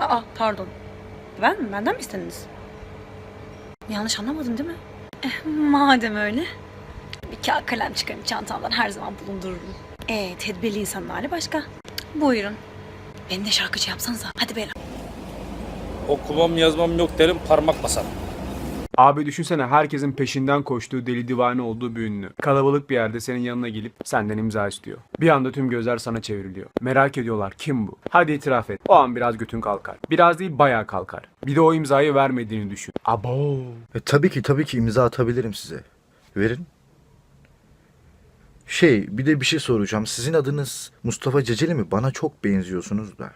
Aa pardon. Ben mi? Benden mi istediniz? Yanlış anlamadın değil mi? Eh, madem öyle. Bir kağıt kalem çıkarım çantamdan her zaman bulundururum. Ee, tedbirli insanın hali başka. Buyurun. Beni de şarkıcı yapsanıza. Hadi beyler. Okumam yazmam yok derim parmak basarım. Abi düşünsene herkesin peşinden koştuğu deli divane olduğu bir ünlü. Kalabalık bir yerde senin yanına gelip senden imza istiyor. Bir anda tüm gözler sana çevriliyor. Merak ediyorlar kim bu? Hadi itiraf et. O an biraz götün kalkar. Biraz değil bayağı kalkar. Bir de o imzayı vermediğini düşün. Abo. E, tabii ki tabii ki imza atabilirim size. Verin. Şey bir de bir şey soracağım. Sizin adınız Mustafa Ceceli mi? Bana çok benziyorsunuz da.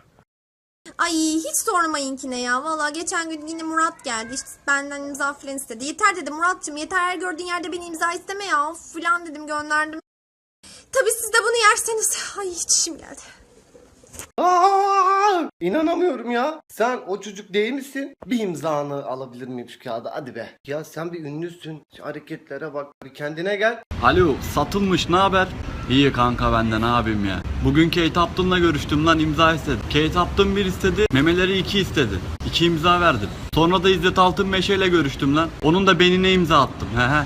Ay hiç sormayın ki ne ya. Valla geçen gün yine Murat geldi. İşte benden imza falan istedi. Yeter dedim Murat'cığım yeter her gördüğün yerde beni imza isteme ya. Falan dedim gönderdim. Tabii siz de bunu yerseniz. Ay hiç işim geldi. Aa, inanamıyorum ya. Sen o çocuk değil misin? Bir imzanı alabilir miyim şu kağıda? Hadi be. Ya sen bir ünlüsün. Şu hareketlere bak. Bir kendine gel. Alo satılmış ne haber? İyi kanka ben de ne yapayım ya. Bugün Kate Upton'la görüştüm lan imza istedi. Kate Upton bir istedi, memeleri iki istedi. İki imza verdim. Sonra da İzzet Altın Meşe ile görüştüm lan. Onun da benine imza attım. He he.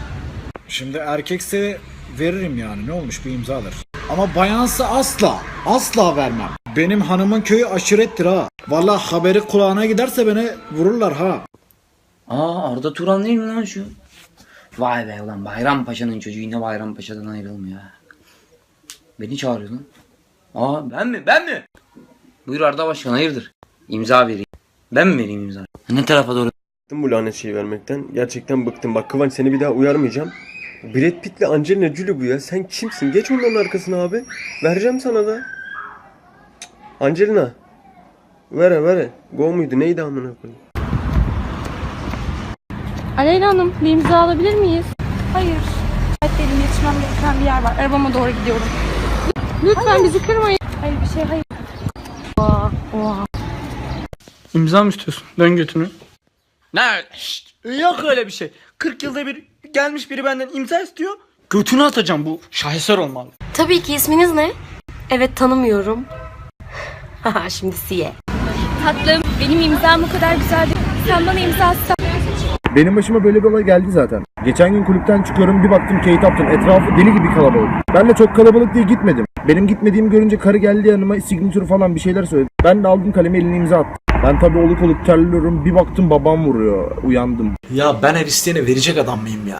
Şimdi erkekse veririm yani ne olmuş bir imza alır. Ama bayansa asla, asla vermem. Benim hanımın köyü aşirettir ha. Vallahi haberi kulağına giderse beni vururlar ha. Aa Arda Turan değil mi lan şu? Vay be ulan Bayrampaşa'nın çocuğu yine Bayrampaşa'dan ayrılmıyor. Beni çağırıyor lan. Aa ben mi ben mi? Buyur Arda Başkan hayırdır? İmza vereyim. Ben mi vereyim imza? Ne tarafa doğru? Bıktım bu lanet şeyi vermekten. Gerçekten bıktım. Bak Kıvanç seni bir daha uyarmayacağım. Brad Pitt'le Angelina Jolie bu ya. Sen kimsin? Geç onların arkasına abi. Vereceğim sana da. Cık. Angelina. Vere vere. Go muydu? Neydi amına koyayım? Aleyna Hanım bir imza alabilir miyiz? Hayır. Benim yetişmem gereken bir yer var. Arabama doğru gidiyorum. Lütfen bizi kırmayın. Hayır bir şey hayır. Oha, oha. İmza mı istiyorsun? Dön götünü. Ne? yok öyle bir şey. 40 yılda bir gelmiş biri benden imza istiyor. Götünü atacağım bu şaheser olmalı. Tabii ki isminiz ne? Evet tanımıyorum. Haha şimdi siye. Tatlım benim imzam bu kadar güzeldi. Sen bana imza atsan. Benim başıma böyle bir olay geldi zaten. Geçen gün kulüpten çıkıyorum bir baktım Kate Upton. Etrafı deli gibi kalabalık. Ben de çok kalabalık diye gitmedim. Benim gitmediğimi görünce karı geldi yanıma signature falan bir şeyler söyledi. Ben de aldım kalemi eline imza attım. Ben tabii oluk oluk terliyorum. Bir baktım babam vuruyor. Uyandım. Ya ben her isteyene verecek adam mıyım ya?